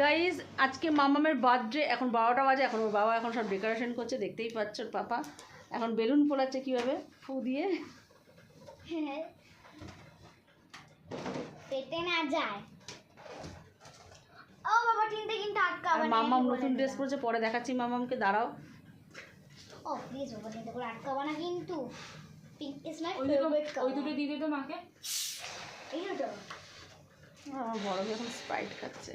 Guys আজকে মামামের birthday এখন বারোটা বাজে এখন ওর বাবা এখন সব ডেকোরেশন করছে দেখতেই পাচ্ছ পাপা। এখন বেলুন ফোলাচ্ছে কীভাবে? ফু দিয়ে। হ্যাঁ পেটে না যায়। ও বাবা টিনতে কিন্তু আর আটকাবে না মামাম নতুন ড্রেস পরেছে পরে দেখাচ্ছি মামামকে দাঁড়াও। ও প্লিজ বাবা টিনতে করে আটকাবে না কিন্তু। পিঙ্ক ইজ মাই ওই দুটো ফেভারিট ওই দুটো দিয়ে মাকে। এই তো বড় এখন স্প্রাইট খাচ্ছে।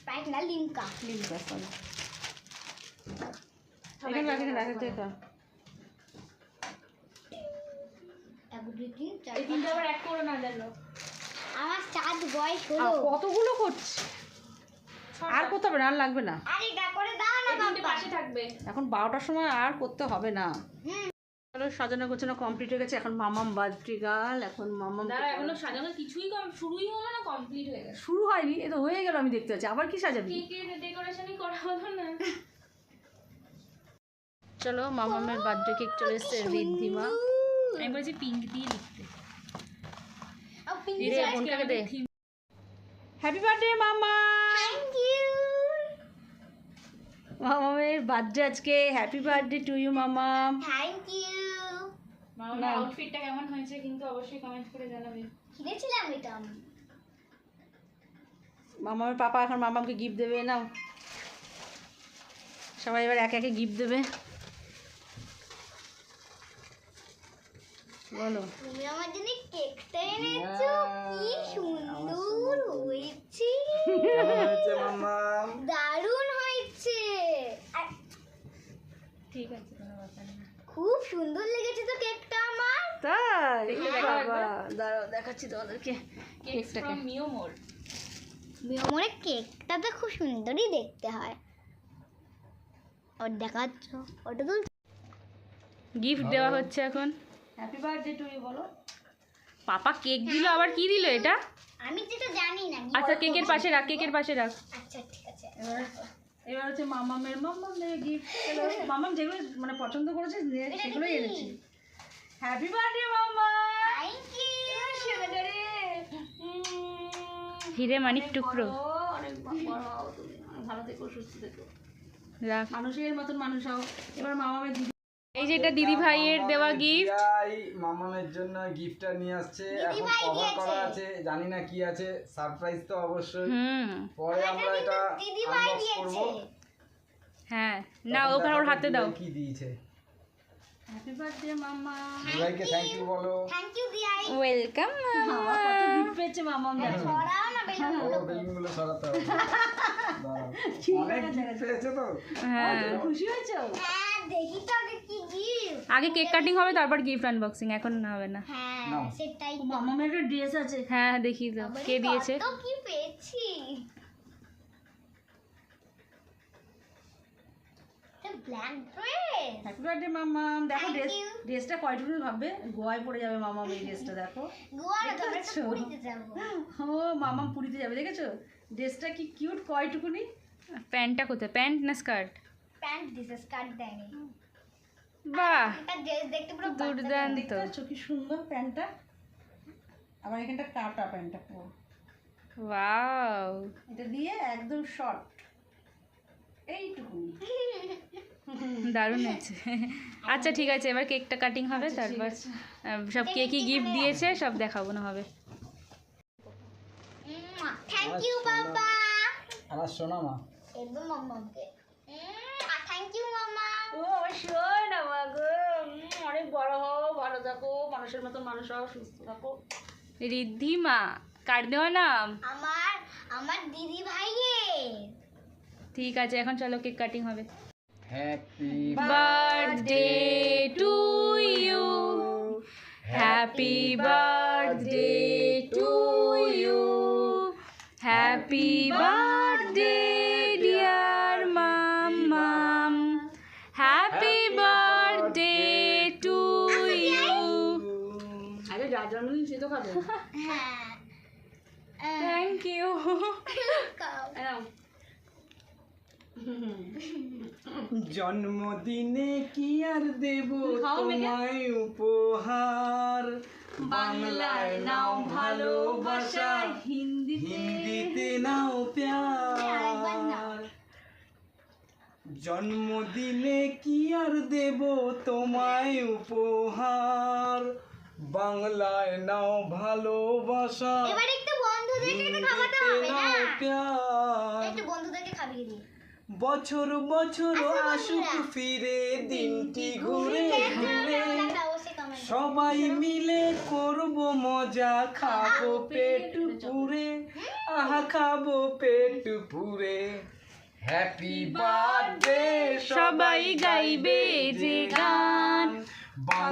স্প্রাইট না লিমকা? লিম্বা সরি এখানে রাখ এখানে রাখ দেখা এক দুই তিন চার এই তিনটা আবার এক করে না জানো? আমার বয়স হলো। কতগুলো করছে? আর করতে হবে না আর লাগবে না। আরে এটা করে দাও না পাশে থাকবে? এখন বারোটার সময় আর করতে হবে না। চলো সাজানো গোছানো কমপ্লিট হয়ে গেছে। এখন মামাম বার্থডে গার্ল এখন মামাম দাঁড়া এখনও সাজানো কিছুই কম শুরুই হলো না কমপ্লিট হয়ে গেছে। শুরু হয়নি এ তো হয়ে গেল আমি দেখতে পাচ্ছি। আবার কি সাজাবি? ডেকোরেশনই করা হলো না। চলো মামামের বার্থডে কেক চলে এসছে রিদ্ধিমা। আমি বলছি পিঙ্ক দিয়ে লিখতে। হ্যাপি বার্থডে মামা! থ্যাংক ইউ মামামের বার্থডে আজকে। হ্যাপি বার্থডে টু ইউ মামাম থ্যাংক ইউ মামার আউটফিটটা কেমন হয়েছে কিন্তু অবশ্যই কমেন্ট করে জানাবে। কিনেছিলাম এটা। আমি মামামের পাপা এখন মামামকে গিফট দেবে নাও সবাই এবার একে একে গিফট দেবে। বলো। তুমি আমার জন্য কেকটা এনেছো? কি সুন্দর হয়েছে। দারুণ হয়েছে আর ঠিক আছে কোনো ব্যাপার না। খুব সুন্দর লেগেছে তো কেকটা আমার। তাই? দেখি, বাবা দাঁড়াও দেখাচ্ছি তোমাদেরকে কেকস কেকটাকে। ফ্রম মিও মোর কেকটা তো খুব সুন্দরই দেখতে হয়। ওর দেখাচ্ছ ওটা তো গিফট দেওয়া হচ্ছে এখন। হ্যাপি বার্থডে টু ইউ বলো। পাপা কেক দিল আবার কি দিল এটা? আমি যেটা জানি না আচ্ছা কেকের পাশে রাখ কেকের পাশে রাখ। আচ্ছা ঠিক আছে। এবার হচ্ছে মামামের মামামের গিফট মামাম যেগুলো মানে পছন্দ করেছে সেগুলোই এনেছি। হ্যাপি বার্থডে মামা! থ্যাংক ইউ হিরে মানিক টুকরো। অনেক বড় হও তুমি। ভালো থেকো সুস্থ থেকো। রাখ। মানুষের মতন মানুষ হও। এবার মামামের দিদি এই যে এটা দিদি ভাইয়ের দেওয়া গিফট দিদিভাই মামামের জন্য গিফটটা নিয়ে আসছে। এখন কভার করা আছে জানি না কি আছে সারপ্রাইজ তো অবশ্যই। হুম। পরে আমরা এটা দিদি ভাই আনবক্স দিয়েছে। করব। হ্যাঁ না ওখানে ওর হাতে দাও। কি দিয়েছে। হ্যাপি বার্থডে মামা। দিদিভাইকে থ্যাংক ইউ বলো। থ্যাংক ইউ দিয়াই। ওয়েলকাম বাবা কত গিফট পেয়েছে মামাম দেখো। সরাও না বেলুন ও বেলুনগুলো সরাতে হবে। অনেক gift পেয়েছে তো? হ্যাঁ। খুশি হয়েছো? হ্যাঁ। আগে কি গিফট আগে কেক কাটিং হবে তারপর গিফট আনবক্সিং এখন না হবে না। হ্যাঁ সেটাই। মামামের একটা ড্রেস আছে। হ্যাঁ দেখি তো কে দিয়েছে। কত কি পেয়েছি। ব্ল্যাক ড্রেস হ্যাপি বার্থডে মামাম দেখো ড্রেস ড্রেসটা কয়টুকু ভাববে? গোয়ায় পড়ে যাবে এই ড্রেসটা দেখো। পুরীতে যাব। ও মামাম পুরীতে যাবে দেখেছ? ড্রেসটা কি কিউট কয়টুকুনি? প্যান্টটা কোথায়? প্যান্ট না স্কার্ট প্যান্ট দিছে স্কার্ট দেয়নি বাহ। ড্রেস দেখতে পুরো দুর্দান্ত। দেখতে পাচ্ছ কি সুন্দর প্যান্টটা? আবার এখানটা কাটা প্যান্টটা পুরো। ওয়াও। এটা দিয়ে একদম শর্ট এইটুকুনি দারুণ আছে আচ্ছা ঠিক আছে এবার কেকটা কাটিং হবে তারপর সব কে কি গিফট দিয়েছে সব দেখাবো না হবে। থ্যাংক ইউ বাবা। আমার সোনা মা। একদম মাম্মাকে থ্যাংক ইউ মামা ও আমার শোয় না মা গো অনেক বড় হও ভালো থাকো মানুষের মতন মানুষ হও সুস্থ থাকো। রিদ্ধিমা কাট দেওয়া নাম? আমার আমার দিদি ভাইয়ের ঠিক আছে এখন চলো কেক কাটিং হবে। Happy birthday to you. Happy birthday to you. Happy birthday জন্মদিন সে তো খাবে। হ্যাঁ। থ্যাংক ইউ জন্মদিনে কি আর দেব তোমায় উপহার? বাংলায় নাও ভালোবাসা হিন্দি হিন্দিতে নাও নাও। প্যার। জন্মদিনে কি আর দেব তোমায় উপহার? বাংলায় নাও ভালোবাসা। এবার একটু বন্ধুদেরকে একটু খাওয়াতে হবে না? একটু বন্ধুদেরকে খাবিয়ে দিই। বছর বছর আসুক ফিরে দিনটি ঘুরে ঘুরে সবাই মিলে করব মজা খাব পেট পুরে। আহা খাব পেট পুরে। হ্যাপি বার্থডে সবাই গাইবে যে গান।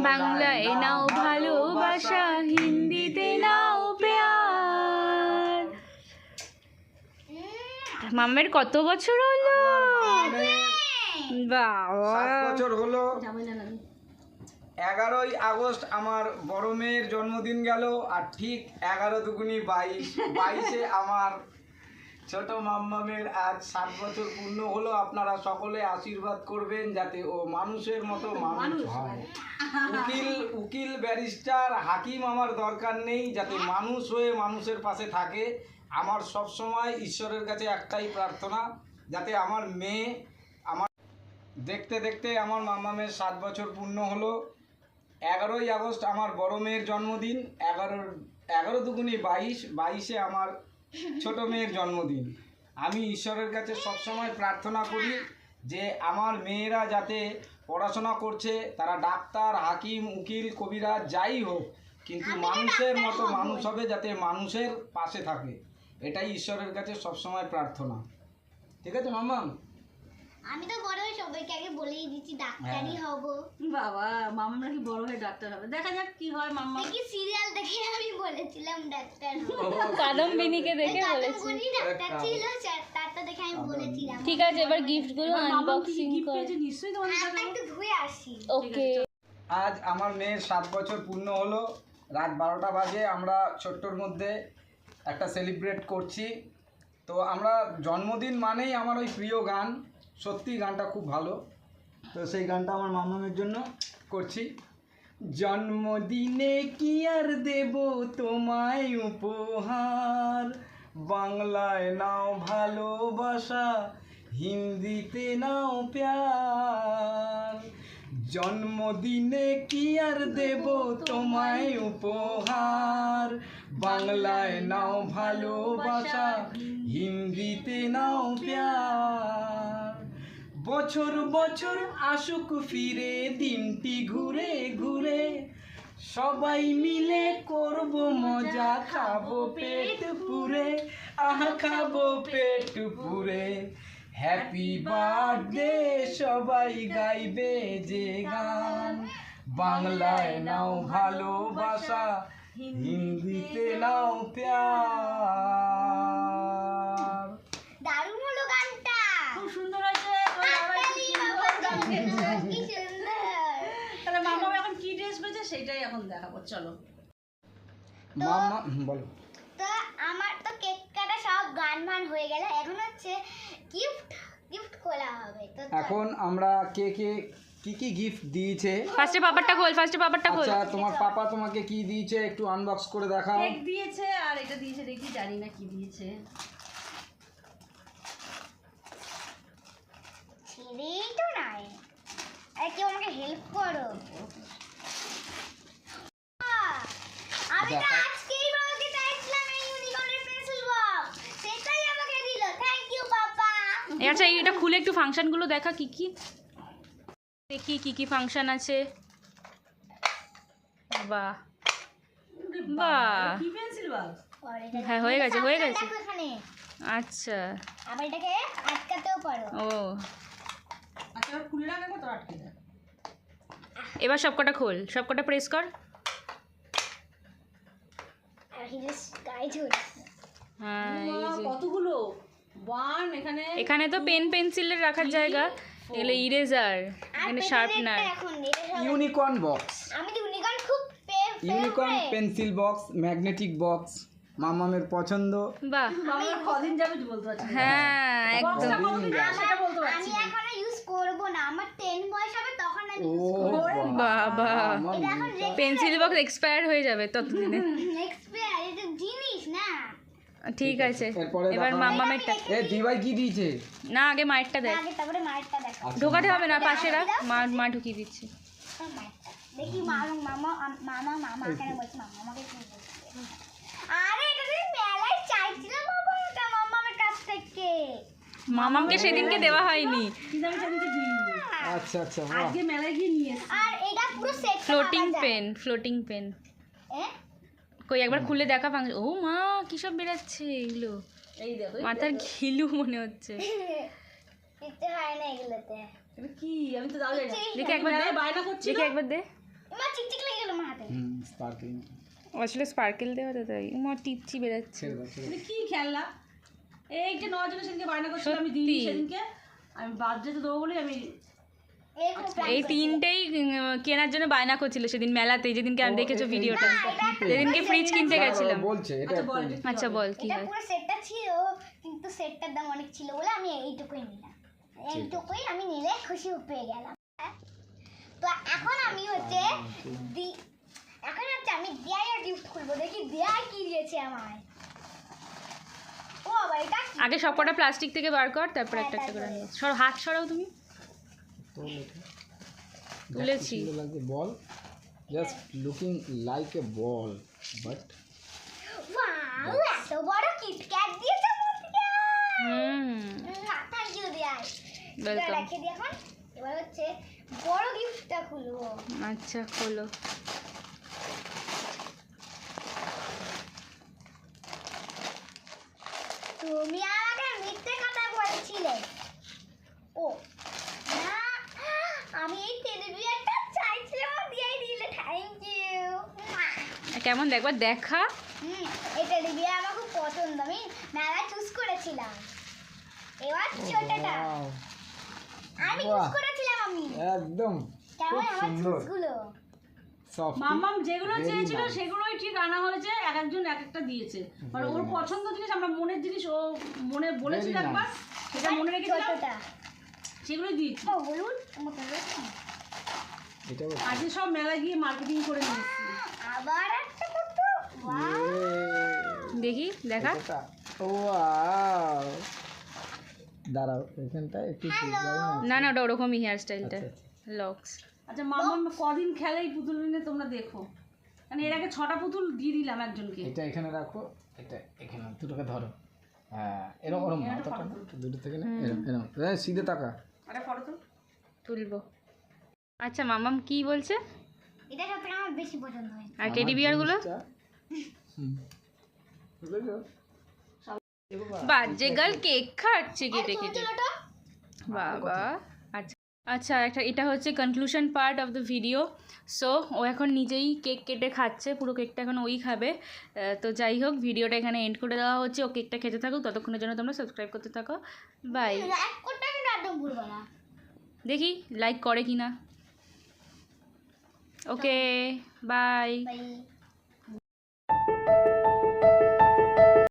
বাংলায় নাও ভালোবাসা, হিন্দিতে নাও প্যার। মামের কত বছর হলো? বছর হলো। এগারোই আগস্ট আমার বড় মেয়ের জন্মদিন গেল, আর ঠিক এগারো দুগুনি বাইশ, বাইশে আমার ছোট মাম্মামের আজ সাত বছর পূর্ণ হলো আপনারা সকলে আশীর্বাদ করবেন যাতে ও মানুষের মতো মানুষ হয়। উকিল উকিল ব্যারিস্টার হাকিম আমার দরকার নেই যাতে মানুষ হয়ে মানুষের পাশে থাকে। আমার সব সময় ঈশ্বরের কাছে একটাই প্রার্থনা যাতে আমার মেয়ে আমার দেখতে দেখতে আমার মামামের সাত বছর পূর্ণ হলো। এগারোই আগস্ট আমার বড় মেয়ের জন্মদিন। এগারো এগারো দুগুনি বাইশ বাইশে আমার ছোট মেয়ের জন্মদিন। আমি ঈশ্বরের কাছে সবসময় প্রার্থনা করি যে আমার মেয়েরা যাতে পড়াশোনা করছে তারা ডাক্তার হাকিম উকিল কবিরা যাই হোক কিন্তু মানুষের মতো মানুষ হবে যাতে মানুষের পাশে থাকে। এটাই ঈশ্বরের কাছে সবসময় প্রার্থনা। ঠিক আছে মাম্মা আমি তো বড় হয়ে সবাইকে আগে বলেই দিচ্ছি ডাক্তারই হ্যাঁ। হব। বাবা মামা নাকি বড় হয়ে ডাক্তার হবে। দেখা যাক কি হয় মাম্মা। দেখি সিরিয়াল দেখে আমি বলেছিলাম ডাক্তার হব। কাদম্বিনীকে দেখে বলেছি। ডাক্তার ছিল স্যার তারটা দেখে আমি বলেছিলাম। ঠিক আছে এবার মামা কি আনবক্সিং গিফট কর নিশ্চয়ই তোমাদের একটু ধুয়ে আসি। ওকে আজ আমার মেয়ের সাত বছর পূর্ণ হলো। রাত বারোটা বাজে আমরা ছোট্টর মধ্যে একটা সেলিব্রেট করছি। তো আমরা জন্মদিন মানেই আমার ওই প্রিয় গান। সত্যি গানটা খুব ভালো। তো সেই গানটা আমার মামামের জন্য। করছি। জন্মদিনে কি আর দেব তোমায় উপহার? বাংলায় নাও ভালোবাসা হিন্দিতে নাও প্যার। জন্মদিনে কি আর দেব তোমায় উপহার? বাংলায় নাও ভালোবাসা হিন্দিতে নাও প্যার। বছর বছর আসুক ফিরে, দিনটি ঘুরে ঘুরে। সবাই মিলে করব মজা, খাব পেট পুরে। আহা, খাব পেট পুরে। হ্যাপি বার্থডে সবাই গাইবে যে গান। বাংলায় নাও ভালোবাসা, হিন্দিতে নাও প্যার দারুণ হলো গানটা খুব সুন্দর হয়েছে তোমার বাবা হাততালি বাবা, কি সুন্দর তাহলে মামা এখন কি সেটাই এখন দেখাবো চলো। মামা বলো। তো আমার তো কেক কাটা সব গান মান হয়ে গেল এখন হচ্ছে গিফট গিফট খোলা হবে তো এখন আমরা কে কে কি কি গিফট দিয়েছে? ফার্স্টে পাপারটা খোল ফার্স্টে পাপারটা খোল। আচ্ছা তোমার পাপা তোমাকে কি দিয়েছে একটু আনবক্স করে দেখাও। কেক দিয়েছে আর এটা দিয়েছে দেখি জানি না কি দিয়েছে। ছেড়েই তো নাই। আরে কেউ আমাকে হেল্প করো আহ, আমি তো দেখা। আজকেই বাবাকে চাইছিলাম এই ইউনিকর্নের পেন্সিল বক্স সেটাই আমাকে দিল থ্যাংক ইউ বাবা আচ্ছা এটা খুলে একটু ফাংশনগুলো দেখা কি কি? দেখি কি কি ফাংশন আছে। বাহ। বাহ। হ্যাঁ হয়ে গেছে হয়ে গেছে। আচ্ছা। আবার এটাকে আটকাতেও পারো। ও। আচ্ছা খুলে রাখা তো আটকে এবার সবকটা খোল সবকটা প্রেস কর। হ্যাঁ এই যে। কতগুলো? ওয়ান এখানে এখানে তো পেন পেন্সিলের রাখার জায়গা। এগুলো ইরেজার এখানে শার্পনার ইউনিকর্ন বক্স আমি তো ইউনিকর্ন খুব unicorn pencil box magnetic box মামামের পছন্দ। বাহ। কদিন যাবে বলতে পারছি হ্যাঁ একদম। যাবে সেটা বলতে পারছি আমি এখনও ইউজ করব না। আমার 10 বয়স হবে তখন আমি ও ইউজ করব। বাবা পেন্সিল বক্স এক্সপায়ার হয়ে যাবে ততদিনে এক্সপায়ার এটা জিনিস না ঠিক আছে। এবার দেখাও। মাম্মামেরটা এ দিভাই কি দিয়েছে? না আগে মায়েরটা দেখ। আগে তারপরে মায়েরটা দেখো। আচ্ছা। ঢোকাতে হবে না পাশে রাখ। মা মা ঢুকিয়ে দিচ্ছে। দেখি মামা মামা মামা মামা কেন বলছে মামা আমাকে কি বলছে? আরে এটা তুমি মেলায় চাইছিলাম বাবা এটা মামার কাছ থেকে। মামামকে সেদিনকে দেওয়া হয়নি। আচ্ছা আচ্ছা আজকে মেলায় গিয়ে নিয়ে আর এটা পুরো set floating pen floating pen এ? কই একবার খুলে দেখা পাং ও মা কি সব বেরাচ্ছে এগুলো? এই দেখো মাথার ঘিলু মনে হচ্ছে। দিতে হয় না এগুলোতে। এটা কি? আমি তো দাও জানি দেখি একবার দে। বায়না করছিল দেখি একবার দে। মা চিকচিক লেগে গেল মা হাতে হুম স্পার্কলিং আসলে স্পার্কেল দেওয়া তো তাই। মা টিপচি বেরাচ্ছে। কি খেলনা? এই যে জন্য সেদিনকে বায়না করছিল আমি সত্যি? সেদিনকে। আমি বাদ যেতে দেবো বলে আমি এই তিনটেই কেনার জন্য বায়না করছিল সেদিন মেলাতে যেদিনকে আমি দেখেছ ভিডিওটা। যেদিনকে ফ্রিজ কিনতে। গেছিলাম। আচ্ছা বল। কি আচ্ছা বল কি হয়? পুরো সেটটা ছিল কিন্তু সেটটার দাম অনেক ছিল বলে আমি এইটুকুই নিলাম। এইটুকুই আমি নিলে খুশি পেয়ে গেলাম। তো এখন আমি হচ্ছে এখন হচ্ছে আমি দিয়ার গিফট খুলবো। দেখি দিয়ার কি দিয়েছে আমায়। আগে সবকটা প্লাস্টিক থেকে বার কর তারপর একটা একটা করে সর হাত সরাও তুমি। তুলেছি বল। Just looking like a ball but এত বড় কিটক্যাট দিয়েছে হুম। থ্যাংক ইউ দিয়ার ওয়েলকাম রেখে দিই এখন। এবার হচ্ছে বড় গিফটটা খুলবো। আচ্ছা হলো তুমি আমাকে মিথ্যে কথা বলছিলে। ও না আমি এই টেলিভিশনটা চাইছিলাম দিয়ে দিলে থ্যাংক ইউ কেমন দেখবার দেখা। হুম এই আমার খুব পছন্দ। আমি মেলায় চুজ করেছিলাম। এবার ছোটটা। আমি চুজ করেছিলাম আমি। একদম। কেমন আমার চুজগুলো সফট মাম্মাম যেগুলো চেয়েছিল সেগুলোই ঠিক আনা হয়েছে এক একজন এক একটা দিয়েছে। মানে ওর পছন্দ জিনিস আমরা মনের জিনিস ও মনে বলেছিল একবার সেটা মনে রেখেছিলাম সেগুলোই দিয়েছি। ও বলুন। এটা আজকে সব মেলা গিয়ে মার্কেটিং করে নিয়ে এসেছি আবার! দেখি দেখা। দাঁড়াও এখানটা একটু ঠিক না না না ওটা ওরকমই হেয়ার স্টাইলটা আচ্ছা, লক্স আচ্ছা মাম্মাম কদিন খেলে এই পুতুল নিয়ে তোমরা দেখো। মানে এর আগে ছটা পুতুল দিয়ে দিলাম একজনকে। এটা এখানে রাখো এটা এখানে দুটোকে ধরো। হ্যাঁ এরকম ওরম মাথাটা দুটো থেকে না এরকম এরকম। সিধে তাকা। আরে ফটো তো তুলবো। আচ্ছা মামাম কি বলছে? এটা সবথেকে আমার বেশি পছন্দ হয় আর টেডি বিয়ারগুলো? জিনিসটা- বাজে গার্ল কেক খাচ্ছে কেটে কেটে বাবা। আচ্ছা আচ্ছা একটা, এটা হচ্ছে conclusion part of the video so ও এখন নিজেই কেক কেটে খাচ্ছে, পুরো কেকটা এখন ওই খাবে। তো যাই হোক ভিডিওটা এখানে এন্ড করে দেওয়া হচ্ছে। ও কেকটা খেতে থাকুক, ততক্ষণের জন্য তোমরা সাবস্ক্রাইব করতে থাকো। বাই দেখি লাইক করে কি না ওকে বাই